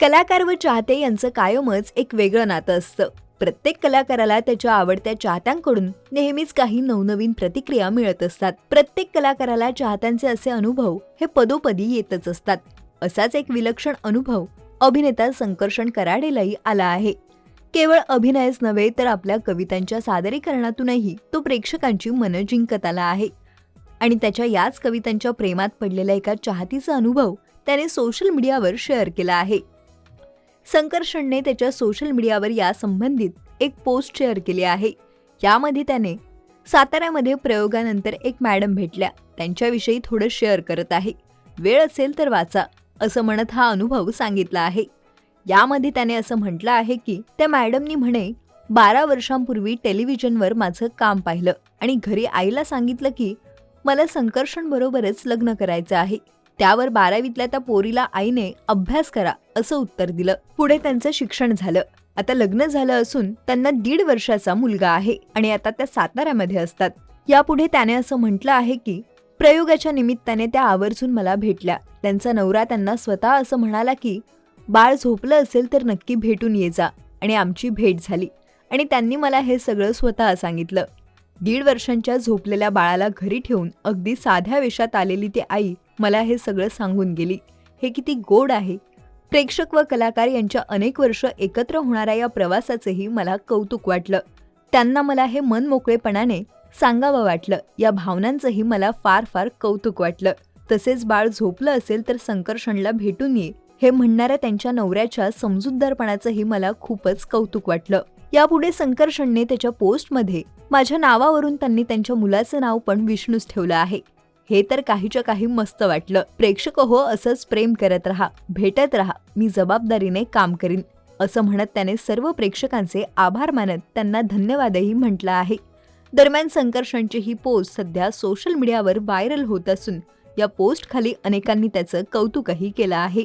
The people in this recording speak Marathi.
कलाकार व चाहते यांचं कायमच एक वेगळं नातं असतं. प्रत्येक कलाकाराला त्याच्या आवडत्या चाहत्यांकडून नेहमीच काही नवनवीन प्रतिक्रिया मिळत असतात. प्रत्येक कलाकाराला चाहत्यांचे असे अनुभव हे पदोपदी येतच असतात. असाच एक विलक्षण अनुभव अभिनेता संकर्षण कराडेलाही आला आहे. केवळ अभिनयच नव्हे तर आपल्या कवितांच्या सादरीकरणातूनही तो प्रेक्षकांची मनं जिंकत आला आहे. आणि त्याच्या याच कवितांच्या प्रेमात पडलेल्या एका चाहतीचा अनुभव त्याने सोशल मीडियावर शेअर केला आहे. संकर्षणने त्याच्या सोशल मीडियावर या संबंधित एक पोस्ट शेअर केली आहे. यामध्ये त्याने साताऱ्यामध्ये प्रयोगानंतर एक मॅडम भेटल्या. त्यांच्याविषयी थोडं शेअर करत आहे. वेळ असेल तर वाचा असं म्हणत हा अनुभव सांगितला आहे. यामध्ये त्याने असं म्हटलं आहे की त्या मॅडमनी म्हणे बारा वर्षांपूर्वी टेलिव्हिजनवर माझं काम पाहिलं आणि घरी आईला सांगितलं की मला संकर्षण बरोबरच लग्न करायचं आहे. त्यावर बारावीतल्या त्या पोरीला आईने अभ्यास करा असं उत्तर दिलं. पुढे त्यांचं शिक्षण झालं. आता लग्न झालं असून त्यांना दीड वर्षाचा मुलगा आहे आणि आता त्या साताऱ्यामध्ये असतात. यापुढे त्याने असं म्हटलं आहे की प्रयोगाच्या निमित्ताने त्या आवर्जून मला भेटल्या. त्यांचा नवरा त्यांना स्वतः असं म्हणाला की बाळ झोपलं असेल तर नक्की भेटून ये जा. आणि आमची भेट झाली. आणि त्यांनी मला हे सगळं स्वतः सांगितलं. दीड वर्षांच्या झोपलेल्या बाळाला घरी ठेवून अगदी साध्या वेशात आलेली ती आई मला हे सगळं सांगून गेली. हे किती गोड आहे. प्रेक्षक व कलाकार यांच्या अनेक वर्ष एकत्र होणाऱ्या या प्रवासाचेही मला कौतुक वाटलं. त्यांना मला हे मन मोकळेपणाने सांगावं वाटलं. या भावनांचंही मला फार फार कौतुक वाटलं. तसेच बाळ झोपलं असेल तर संकर्षणला भेटून ये हे म्हणणाऱ्या त्यांच्या नवऱ्याच्या समजूतदारपणाचंही मला खूपच कौतुक वाटलं. यापुढे संकर्षणने त्याच्या पोस्टमध्ये माझ्या नावावरून त्यांनी त्यांच्या मुलाचं नाव पण विष्णूच ठेवलं आहे. हे तर काहीच्या काही मस्त वाटलं. प्रेक्षक हो असंच प्रेम करत राहा. भेटत राहा. मी जबाबदारीने काम करीन. असं म्हणत त्याने सर्व प्रेक्षकांचे आभार मानत त्यांना धन्यवादही म्हटलं आहे. दरम्यान संकर्षणची ही पोस्ट सध्या सोशल मीडियावर व्हायरल होत असून या पोस्ट खाली अनेकांनी त्याचं कौतुकही केलं आहे.